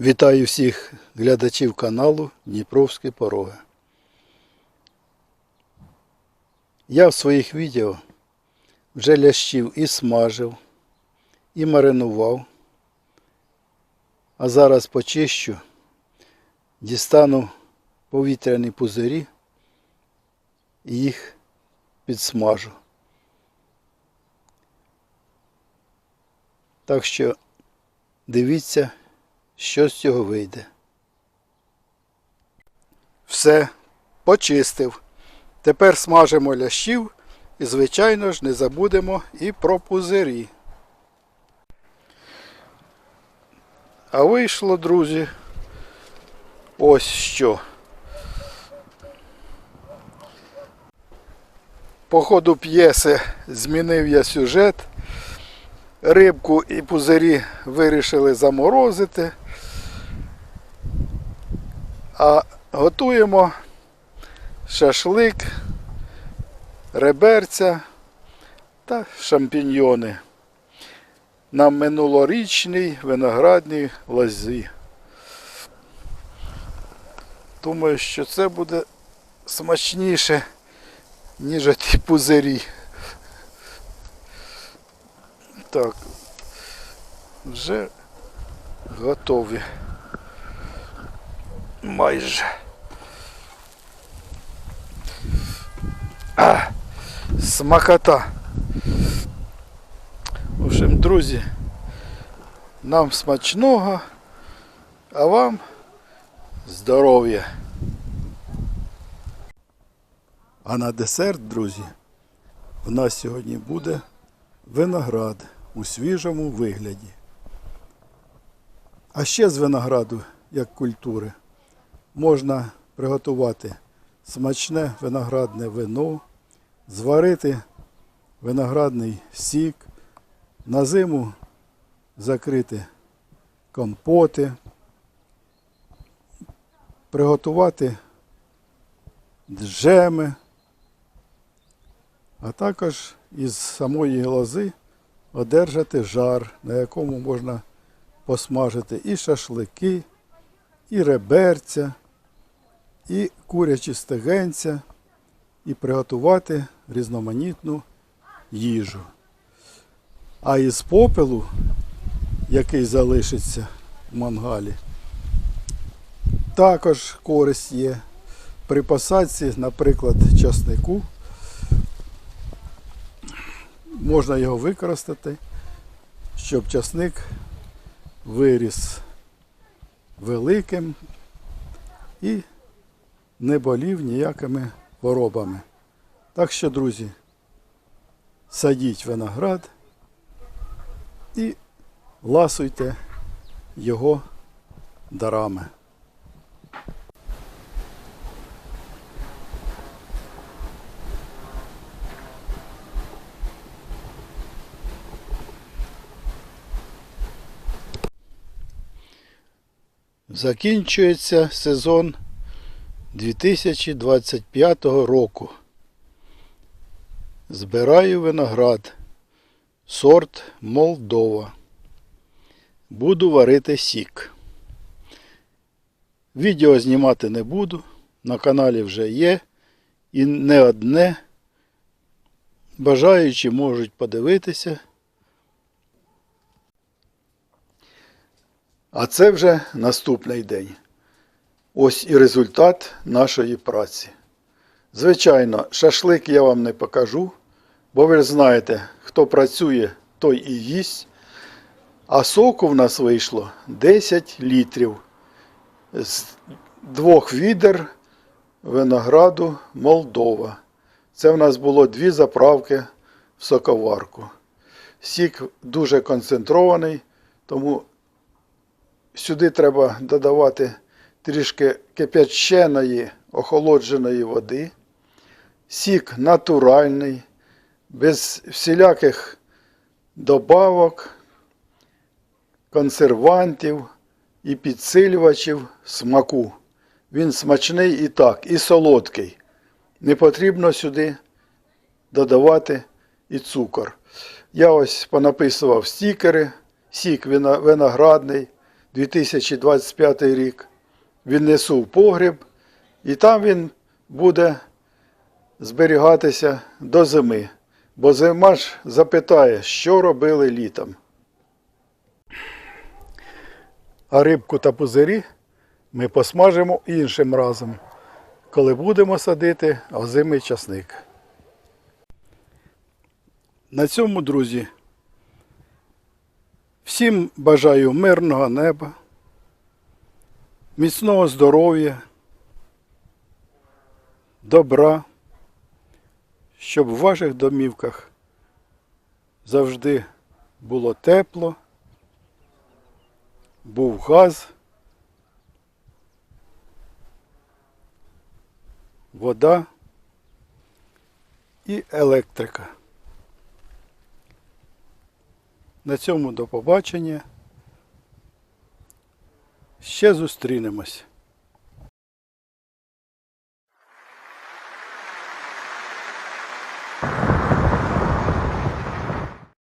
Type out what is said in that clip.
Вітаю всіх глядачів каналу Дніпровські пороги. Я в своїх відео вже лящів і смажив, і маринував. А зараз почищу, дістану повітряні пузирі і їх підсмажу. Так що дивіться, що з цього вийде. Все, почистив. Тепер смажимо лящів і, звичайно ж, не забудемо і про пузирі. А вийшло, друзі, ось що. По ходу п'єси змінив я сюжет. Рибку і пузирі вирішили заморозити. А готуємо шашлик, реберця та шампіньйони на минулорічній виноградній лозі. Думаю, що це буде смачніше, ніж ті пузирі. Так, вже готові. Майже. А, смакота. В общем, друзі, нам смачного, а вам здоров'я. А на десерт, друзі, в нас сьогодні буде виноград у свіжому вигляді. А ще з винограду, як культури, можна приготувати смачне виноградне вино, зварити виноградний сік, на зиму закрити компоти, приготувати джеми, а також із самої лози одержати жар, на якому можна посмажити і шашлики, і реберця, і курячі стегенця, і приготувати різноманітну їжу. А із попелу, який залишиться в мангалі, також користь є при посадці, наприклад, часнику. Можна його використати, щоб часник виріс великим і не болів ніякими хворобами. Так що, друзі, садіть виноград і ласуйте його дарами. Закінчується сезон 2025 року. Збираю виноград. Сорт Молдова. Буду варити сік. Відео знімати не буду. На каналі вже є. І не одне. Бажаючі можуть подивитися. А це вже наступний день. Ось і результат нашої праці. Звичайно, шашлик я вам не покажу, бо ви ж знаєте, хто працює, той і їсть. А соку в нас вийшло 10 літрів з двох відер винограду Молдова. Це в нас було дві заправки в соковарку. Сік дуже концентрований, тому Сюди треба додавати трішки кип'яченої, охолодженої води. Сік натуральний, без всіляких добавок, консервантів і підсилювачів смаку. Він смачний і так, і солодкий. Не потрібно сюди додавати і цукор. Я ось понаписував стікери, сік виноградний. 2025 рік, віднесу в погріб, і там він буде зберігатися до зими. Бо зима ж запитає, що робили літом. А рибку та пузирі ми посмажимо іншим разом, коли будемо садити озимий часник. На цьому, друзі, всім бажаю мирного неба, міцного здоров'я, добра, щоб в ваших домівках завжди було тепло, був газ, вода і електрика. На цьому до побачення. Ще зустрінемось.